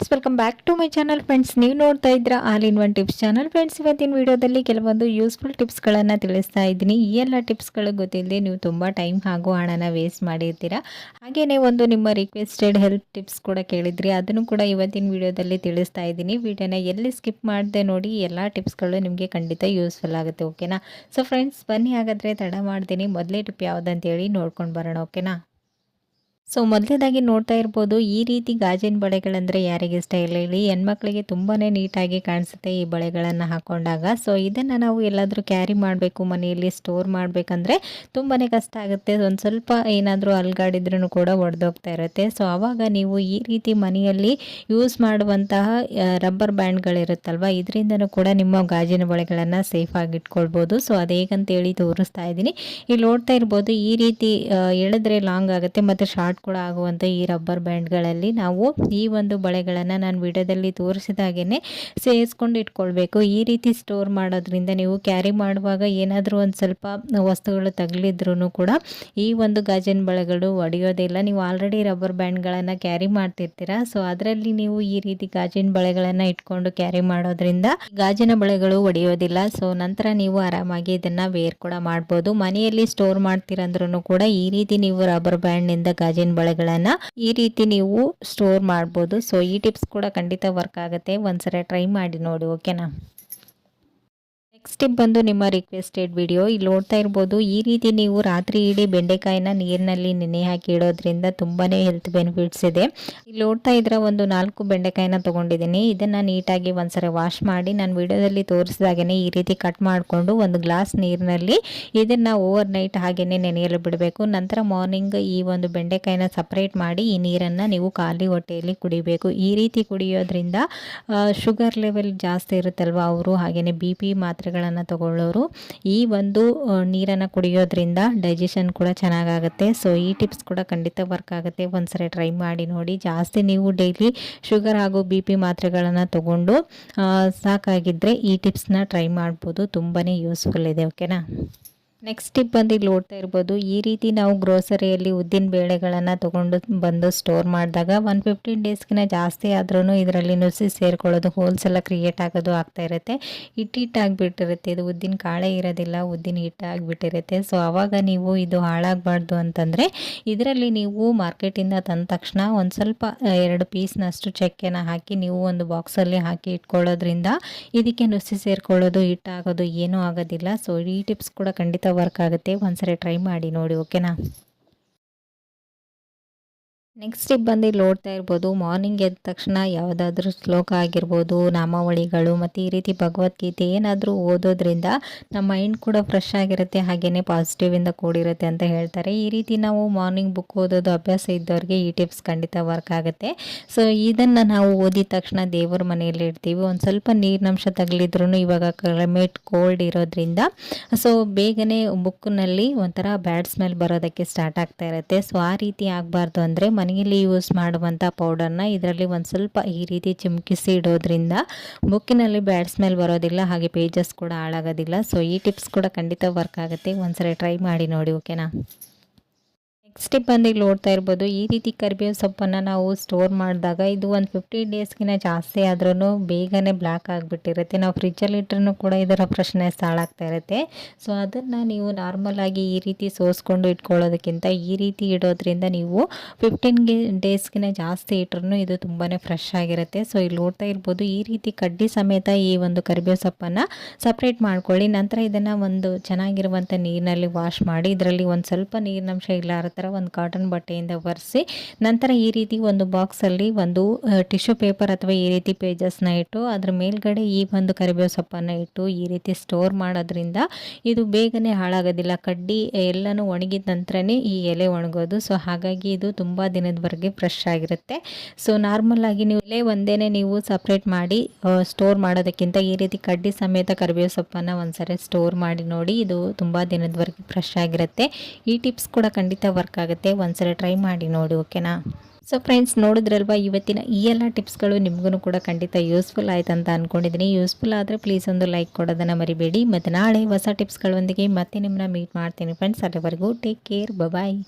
Friends welcome back to my channel friends ನೀವು ನೋಡ್ತಾ ಇದ್ದೀರಾ all in one tips channel. Friends ಇವತ್ತಿನ ವಿಡಿಯೋದಲ್ಲಿ ಕೆಲವೊಂದು ಯೂಸ್ಫುಲ್ ಟಿಪ್ಸ್ಗಳನ್ನು ತಿಳಿಸ್ತಾ ಇದ್ದೀನಿ. ಈ ಎಲ್ಲ ಟಿಪ್ಸ್ಗಳು ಗೊತ್ತಿಲ್ಲದೆ ನೀವು ತುಂಬ ಟೈಮ್ ಹಾಗೂ ಹಣನ ವೇಸ್ಟ್ ಮಾಡಿರ್ತೀರಾ. ಹಾಗೆಯೇ ಒಂದು ನಿಮ್ಮ ರಿಕ್ವೆಸ್ಟೆಡ್ ಹೆಲ್ತ್ ಟಿಪ್ಸ್ ಕೂಡ ಕೇಳಿದ್ರಿ, ಅದನ್ನು ಕೂಡ ಇವತ್ತಿನ ವಿಡಿಯೋದಲ್ಲಿ ತಿಳಿಸ್ತಾ ಇದ್ದೀನಿ. ವಿಡಿಯೋನ ಎಲ್ಲಿ ಸ್ಕಿಪ್ ಮಾಡದೆ ನೋಡಿ ಎಲ್ಲ ಟಿಪ್ಸ್ಗಳು ನಿಮಗೆ ಖಂಡಿತ ಯೂಸ್ಫುಲ್ ಆಗುತ್ತೆ ಓಕೆನಾ ಸೊ ಫ್ರೆಂಡ್ಸ್ ಬನ್ನಿ ಹಾಗಾದರೆ ತಡ ಮಾಡ್ತೀನಿ. ಮೊದಲೇ ಟಿಪ್ ಯಾವುದಂತೇಳಿ ನೋಡ್ಕೊಂಡು ಬರೋಣ ಓಕೆನಾ ಸೊ ಮೊದಲೇದಾಗಿ ನೋಡ್ತಾ ಇರ್ಬೋದು, ಈ ರೀತಿ ಗಾಜಿನ ಬಳೆಗಳಂದರೆ ಯಾರಿಗೆ ಇಷ್ಟ ಇಲ್ಲ ಹೇಳಿ. ಹೆಣ್ಮಕ್ಳಿಗೆ ತುಂಬಾ ನೀಟಾಗಿ ಕಾಣಿಸುತ್ತೆ ಈ ಬಳೆಗಳನ್ನು ಹಾಕೊಂಡಾಗ. ಸೊ ಇದನ್ನು ನಾವು ಎಲ್ಲಾದರೂ ಕ್ಯಾರಿ ಮಾಡಬೇಕು, ಮನೆಯಲ್ಲಿ ಸ್ಟೋರ್ ಮಾಡಬೇಕಂದ್ರೆ ತುಂಬಾ ಕಷ್ಟ ಆಗುತ್ತೆ. ಒಂದು ಸ್ವಲ್ಪ ಏನಾದರೂ ಅಲ್ಗಾಡಿದ್ರೂ ಕೂಡ ಒಡೆದೋಗ್ತಾ ಇರುತ್ತೆ. ಸೊ ಆವಾಗ ನೀವು ಈ ರೀತಿ ಮನೆಯಲ್ಲಿ ಯೂಸ್ ಮಾಡುವಂತಹ ರಬ್ಬರ್ ಬ್ಯಾಂಡ್ಗಳಿರುತ್ತಲ್ವ, ಇದರಿಂದನೂ ಕೂಡ ನಿಮ್ಮ ಗಾಜಿನ ಬಳೆಗಳನ್ನು ಸೇಫಾಗಿ ಇಟ್ಕೊಳ್ಬೋದು. ಸೊ ಅದೇಗಂತೇಳಿ ತೋರಿಸ್ತಾ ಇದ್ದೀನಿ. ಇಲ್ಲಿ ನೋಡ್ತಾ ಇರ್ಬೋದು, ಈ ರೀತಿ ಎಳೆದ್ರೆ ಲಾಂಗ್ ಆಗುತ್ತೆ, ಮತ್ತು ಶಾರ್ಟ್ ಕೂಡ ಆಗುವಂಥ ಈ ರಬ್ಬರ್ ಬ್ಯಾಂಡ್ಗಳಲ್ಲಿ ನಾವು ಈ ಒಂದು ಬಳೆಗಳನ್ನು ನಾನು ವಿಡಿಯೋದಲ್ಲಿ ತೋರಿಸಿದಾಗೇ ಸೇರಿಸ್ಕೊಂಡು ಇಟ್ಕೊಳ್ಬೇಕು. ಈ ರೀತಿ ಸ್ಟೋರ್ ಮಾಡೋದ್ರಿಂದ ನೀವು ಕ್ಯಾರಿ ಮಾಡುವಾಗ ಏನಾದರೂ ಒಂದು ಸ್ವಲ್ಪ ವಸ್ತುಗಳು ತಗಲಿದ್ರೂ ಕೂಡ ಈ ಒಂದು ಗಾಜಿನ ಬಳೆಗಳು ಒಡೆಯೋದಿಲ್ಲ ನೀವು ಆಲ್ರೆಡಿ ರಬ್ಬರ್ ಬ್ಯಾಂಡ್ಗಳನ್ನು ಕ್ಯಾರಿ ಮಾಡ್ತಿರ್ತೀರ. ಸೊ ಅದರಲ್ಲಿ ನೀವು ಈ ರೀತಿ ಗಾಜಿನ ಬಳೆಗಳನ್ನು ಇಟ್ಕೊಂಡು ಕ್ಯಾರಿ ಮಾಡೋದ್ರಿಂದ ಗಾಜಿನ ಬಳೆಗಳು ಒಡೆಯೋದಿಲ್ಲ. ಸೊ ನಂತರ ನೀವು ಆರಾಮಾಗಿ ಇದನ್ನು ವೇರ್ ಕೂಡ ಮಾಡ್ಬೋದು. ಮನೆಯಲ್ಲಿ ಸ್ಟೋರ್ ಮಾಡ್ತೀರಂದ್ರೂ ಕೂಡ ಈ ರೀತಿ ನೀವು ರಬ್ಬರ್ ಬ್ಯಾಂಡ್ನಿಂದ ಗಾಜಿನ ಬಳೆಗಳನ್ನು ಈ ರೀತಿ ನೀವು ಸ್ಟೋರ್ ಮಾಡ್ಬೋದು. ಸೊ ಈ ಟಿಪ್ಸ್ ಕೂಡ ಖಂಡಿತ ವರ್ಕ್ ಆಗುತ್ತೆ. ಒಂದ್ಸರಿ ಟ್ರೈ ಮಾಡಿ ನೋಡಿ ಓಕೆನಾ ನೆಕ್ಸ್ಟ್ ಟಿಪ್ ಬಂದು ನಿಮ್ಮ ರಿಕ್ವೆಸ್ಟೆಡ್ ವಿಡಿಯೋ ಇಲ್ಲಿ ನೋಡ್ತಾ ಇರ್ಬೋದು, ಈ ರೀತಿ ನೀವು ರಾತ್ರಿ ಇಡೀ ಬೆಂಡೆಕಾಯಿನ ನೀರಿನಲ್ಲಿ ನೆನೆ ಹಾಕಿ ಇಡೋದ್ರಿಂದ ತುಂಬಾ ಹೆಲ್ತ್ ಬೆನಿಫಿಟ್ಸ್ ಇದೆ. ಇಲ್ಲಿ ನೋಡ್ತಾ ಇದ್ರೆ ಒಂದು ನಾಲ್ಕು ಬೆಂಡೆಕಾಯಿನ ತೊಗೊಂಡಿದ್ದೀನಿ. ಇದನ್ನು ನೀಟಾಗಿ ಒಂದ್ಸರಿ ವಾಶ್ ಮಾಡಿ, ನಾನು ವಿಡಿಯೋದಲ್ಲಿ ತೋರಿಸಿದಾಗೇ ಈ ರೀತಿ ಕಟ್ ಮಾಡಿಕೊಂಡು ಒಂದು ಗ್ಲಾಸ್ ನೀರಿನಲ್ಲಿ ಇದನ್ನು ಓವರ್ ನೈಟ್ ಹಾಗೇನೆ ನೆನೆಯಲು ಬಿಡಬೇಕು. ನಂತರ ಮಾರ್ನಿಂಗ್ ಈ ಒಂದು ಬೆಂಡೆಕಾಯಿನ ಸಪ್ರೇಟ್ ಮಾಡಿ ಈ ನೀರನ್ನು ನೀವು ಖಾಲಿ ಹೊಟ್ಟೆಯಲ್ಲಿ ಕುಡಿಬೇಕು. ಈ ರೀತಿ ಕುಡಿಯೋದ್ರಿಂದ ಶುಗರ್ ಲೆವೆಲ್ ಜಾಸ್ತಿ ಇರುತ್ತಲ್ವ? ಅವರು ಹಾಗೆಯೇ ಬಿ ಪಿ ಮಾತ್ರೆ ಮಾತ್ರೆಗಳನ್ನು ತಗೊಳ್ಳೋರು. ಈ ಒಂದು ನೀರನ್ನು ಕುಡಿಯೋದ್ರಿಂದ ಡೈಜೆಷನ್ ಕೂಡ ಚೆನ್ನಾಗಾಗುತ್ತೆ. ಸೊ ಈ ಟಿಪ್ಸ್ ಕೂಡ ಖಂಡಿತ ವರ್ಕ್ ಆಗುತ್ತೆ. ಒಂದ್ಸರಿ ಟ್ರೈ ಮಾಡಿ ನೋಡಿ. ಜಾಸ್ತಿ ನೀವು ಡೈಲಿ ಶುಗರ್ ಹಾಗೂ ಬಿ ಪಿ ಮಾತ್ರೆಗಳನ್ನು ತಗೊಂಡು ಸಾಕಾಗಿದ್ದರೆ ಈ ಟಿಪ್ಸ್ನ ಟ್ರೈ ಮಾಡ್ಬೋದು. ತುಂಬಾ ಯೂಸ್ಫುಲ್ ಇದೆ ಓಕೆನಾ ನೆಕ್ಸ್ಟ್ ಟಿಪ್ ಬಂದು ಇಲ್ಲಿ ನೋಡ್ತಾ ಇರ್ಬೋದು, ಈ ರೀತಿ ನಾವು ಗ್ರೋಸರಿಯಲ್ಲಿ ಉದ್ದಿನ ಬೇಳೆಗಳನ್ನು ತೊಗೊಂಡು ಬಂದು ಸ್ಟೋರ್ ಮಾಡಿದಾಗ ಒನ್ ಫಿಫ್ಟೀನ್ ಡೇಸ್ಗಿನ ಜಾಸ್ತಿ ಆದ್ರೂ ಇದರಲ್ಲಿ ನುಸಿ ಸೇರ್ಕೊಳ್ಳೋದು ಹೋಲ್ಸ್ ಎಲ್ಲ ಕ್ರಿಯೇಟ್ ಆಗೋದು ಆಗ್ತಾ ಇರುತ್ತೆ. ಇದು ಉದ್ದಿನ ಕಾಳೆ ಇರೋದಿಲ್ಲ, ಉದ್ದಿನ ಹಿಟ್ಟಾಗಿಬಿಟ್ಟಿರುತ್ತೆ. ಸೊ ಆವಾಗ ನೀವು ಇದು ಹಾಳಾಗಬಾರ್ದು ಅಂತಂದರೆ ಇದರಲ್ಲಿ ನೀವು ಮಾರ್ಕೆಟಿಂದ ತಂದ ತಕ್ಷಣ ಒಂದು ಸ್ವಲ್ಪ ಎರಡು ಪೀಸ್ನಷ್ಟು ಚಕ್ಕೆನ ಹಾಕಿ ನೀವು ಒಂದು ಬಾಕ್ಸಲ್ಲಿ ಹಾಕಿ ಇಟ್ಕೊಳ್ಳೋದ್ರಿಂದ ಇದಕ್ಕೆ ನುಸಿ ಸೇರ್ಕೊಳ್ಳೋದು, ಹಿಟ್ಟಾಗೋದು ಏನೂ ಆಗೋದಿಲ್ಲ. ಸೊ ಈ ಟಿಪ್ಸ್ ಕೂಡ ಖಂಡಿತ ವರ್ಕ್ ಆಗುತ್ತೆ. ಒಂದ್ಸರಿ ಟ್ರೈ ಮಾಡಿ ನೋಡಿ ಓಕೆನಾ ನೆಕ್ಸ್ಟ್ ಸ್ಟೆಪ್ ಬಂದು ಇಲ್ಲಿ ನೋಡ್ತಾ ಇರ್ಬೋದು. ಮಾರ್ನಿಂಗ್ ಎದ್ದ ತಕ್ಷಣ ಯಾವುದಾದ್ರೂ ಶ್ಲೋಕ ಆಗಿರ್ಬೋದು, ನಾಮಾವಳಿಗಳು ಮತ್ತು ಈ ರೀತಿ ಭಗವದ್ಗೀತೆ ಏನಾದರೂ ಓದೋದ್ರಿಂದ ನಮ್ಮ ಮೈಂಡ್ ಕೂಡ ಫ್ರೆಶ್ ಆಗಿರುತ್ತೆ ಹಾಗೆಯೇ ಪಾಸಿಟಿವಿಂದ ಕೂಡಿರುತ್ತೆ ಅಂತ ಹೇಳ್ತಾರೆ. ಈ ರೀತಿ ನಾವು ಮಾರ್ನಿಂಗ್ ಬುಕ್ ಓದೋದು ಅಭ್ಯಾಸ ಇದ್ದವ್ರಿಗೆ ಈ ಟಿಪ್ಸ್ ಖಂಡಿತ ವರ್ಕ್ ಆಗುತ್ತೆ. ಸೊ ಇದನ್ನು ನಾವು ಓದಿದ ತಕ್ಷಣ ದೇವರ ಮನೆಯಲ್ಲಿ ಇಡ್ತೀವಿ. ಒಂದು ಸ್ವಲ್ಪ ನೀರಿನಂಶ ತಗಲಿದ್ರೂ ಇವಾಗ ಕ್ಲೈಮೇಟ್ ಕೋಲ್ಡ್ ಇರೋದ್ರಿಂದ ಸೊ ಬೇಗನೆ ಬುಕ್ನಲ್ಲಿ ಒಂಥರ ಬ್ಯಾಡ್ ಸ್ಮೆಲ್ ಬರೋದಕ್ಕೆ ಸ್ಟಾರ್ಟ್ ಆಗ್ತಾ ಇರುತ್ತೆ. ಸೊ ಆ ರೀತಿ ಆಗಬಾರ್ದು ಅಂದರೆ ಮನೆಯಲ್ಲಿ ಯೂಸ್ ಮಾಡುವಂಥ ಪೌಡರ್ನ ಇದರಲ್ಲಿ ಒಂದು ಸ್ವಲ್ಪ ಈ ರೀತಿ ಚಿಮುಕಿಸಿ ಇಡೋದ್ರಿಂದ ಬುಕ್ಕಿನಲ್ಲಿ ಬ್ಯಾಡ್ ಸ್ಮೆಲ್ ಬರೋದಿಲ್ಲ, ಹಾಗೆ ಪೇಜಸ್ ಕೂಡ ಹಾಳಾಗೋದಿಲ್ಲ. ಸೊ ಈ ಟಿಪ್ಸ್ ಕೂಡ ಖಂಡಿತ ವರ್ಕ್ ಆಗುತ್ತೆ. ಒಂದ್ಸರಿ ಟ್ರೈ ಮಾಡಿ ನೋಡಿ ಓಕೆನಾ ನೆಕ್ಸ್ಟ್ ಟಿಪ್ ಇಲ್ಲಿ ನೋಡ್ತಾ ಇರ್ಬೋದು, ಈ ರೀತಿ ಕರಿಬೇವು ಸೊಪ್ಪನ್ನು ನಾವು ಸ್ಟೋರ್ ಮಾಡಿದಾಗ ಇದು ಒಂದು ಫಿಫ್ಟೀನ್ ಡೇಸ್ಗಿನ ಜಾಸ್ತಿ ಆದ್ರೂ ಬೇಗನೆ ಬ್ಲ್ಯಾಕ್ ಆಗಿಬಿಟ್ಟಿರುತ್ತೆ. ನಾವು ಫ್ರಿಜ್ಜಲ್ಲಿ ಇಟ್ಟರೂ ಕೂಡ ಇದರ ಫ್ರೆಶ್ನೆಸ್ ಹಾಳಾಗ್ತಾ ಇರುತ್ತೆ. ಸೊ ಅದನ್ನು ನೀವು ನಾರ್ಮಲಾಗಿ ಈ ರೀತಿ ಸೋಸ್ಕೊಂಡು ಇಟ್ಕೊಳ್ಳೋದಕ್ಕಿಂತ ಈ ರೀತಿ ಇಡೋದ್ರಿಂದ ನೀವು ಫಿಫ್ಟೀನ್ ಡೇಸ್ಗಿನ ಜಾಸ್ತಿ ಇಟ್ಟರು ಇದು ತುಂಬಾ ಫ್ರೆಶ್ ಆಗಿರುತ್ತೆ. ಸೊ ಇಲ್ಲಿ ನೋಡ್ತಾ ಇರ್ಬೋದು, ಈ ರೀತಿ ಕಡ್ಡಿ ಸಮೇತ ಈ ಒಂದು ಕರಿಬೇವು ಸೊಪ್ಪನ್ನು ಸಪ್ರೇಟ್ ಮಾಡ್ಕೊಳ್ಳಿ. ನಂತರ ಇದನ್ನು ಒಂದು ಚೆನ್ನಾಗಿರುವಂಥ ನೀರಿನಲ್ಲಿ ವಾಶ್ ಮಾಡಿ, ಇದರಲ್ಲಿ ಒಂದು ಸ್ವಲ್ಪ ನೀರಿನಂಶ ಇಲ್ಲಾರ ಥರ ಒಂದು ಕಾಟನ್ ಬಟ್ಟೆಯಿಂದ ಒರೆಸಿ ನಂತರ ಈ ರೀತಿ ಒಂದು ಬಾಕ್ಸಲ್ಲಿ ಒಂದು ಟಿಶ್ಯೂ ಪೇಪರ್ ಅಥವಾ ಈ ರೀತಿ ಪೇಜಸ್ನ ಇಟ್ಟು ಅದ್ರ ಮೇಲ್ಗಡೆ ಈ ಒಂದು ಕರಿಬೇವು ಸೊಪ್ಪನ್ನು ಇಟ್ಟು ಈ ರೀತಿ ಸ್ಟೋರ್ ಮಾಡೋದ್ರಿಂದ ಇದು ಬೇಗನೆ ಹಾಳಾಗೋದಿಲ್ಲ. ಕಡ್ಡಿ ಎಲ್ಲನೂ ಒಣಗಿದ ನಂತರನೇ ಈ ಎಲೆ ಒಣಗೋದು. ಸೊ ಹಾಗಾಗಿ ಇದು ತುಂಬ ದಿನದವರೆಗೆ ಫ್ರೆಶ್ ಆಗಿರುತ್ತೆ. ಸೊ ನಾರ್ಮಲ್ ಆಗಿ ನೀವು ಎಲೆ ಒಂದೇ ನೀವು ಸಪ್ರೇಟ್ ಮಾಡಿ ಸ್ಟೋರ್ ಮಾಡೋದಕ್ಕಿಂತ ಈ ರೀತಿ ಕಡ್ಡಿ ಸಮೇತ ಕರಿಬೇವು ಸೊಪ್ಪನ್ನು ಒಂದ್ಸರಿ ಸ್ಟೋರ್ ಮಾಡಿ ನೋಡಿ ಇದು ತುಂಬ ದಿನದವರೆಗೆ ಫ್ರೆಶ್ ಆಗಿರುತ್ತೆ. ಈ ಟಿಪ್ಸ್ ಕೂಡ ಖಂಡಿತ ವರ್ಕ್ ಆಗುತ್ತೆ ಒಂದ್ಸಲ ಟ್ರೈ ಮಾಡಿ ನೋಡಿ ಓಕೆನಾ ಸೊ ಫ್ರೆಂಡ್ಸ್ ನೋಡಿದ್ರಲ್ವಾ, ಇವತ್ತಿನ ಈ ಎಲ್ಲ ಟಿಪ್ಸ್ಗಳು ನಿಮಗೂ ಕೂಡ ಖಂಡಿತ ಯೂಸ್ಫುಲ್ ಆಯ್ತು ಅಂತ ಅಂದ್ಕೊಂಡಿದ್ದೀನಿ ಯೂಸ್ಫುಲ್ ಆದರೆ ಪ್ಲೀಸ್ ಒಂದು ಲೈಕ್ ಕೊಡೋದನ್ನು ಮರಿಬೇಡಿ. ಮತ್ತು ನಾಳೆ ಹೊಸ ಟಿಪ್ಸ್ಗಳೊಂದಿಗೆ ಮತ್ತೆ ನಿಮ್ಮನ್ನ ಮೀಟ್ ಮಾಡ್ತೀನಿ ಫ್ರೆಂಡ್ಸ್ ಅಲ್ಲಿವರೆಗೂ ಟೇಕ್ ಕೇರ್ ಬಾಯ್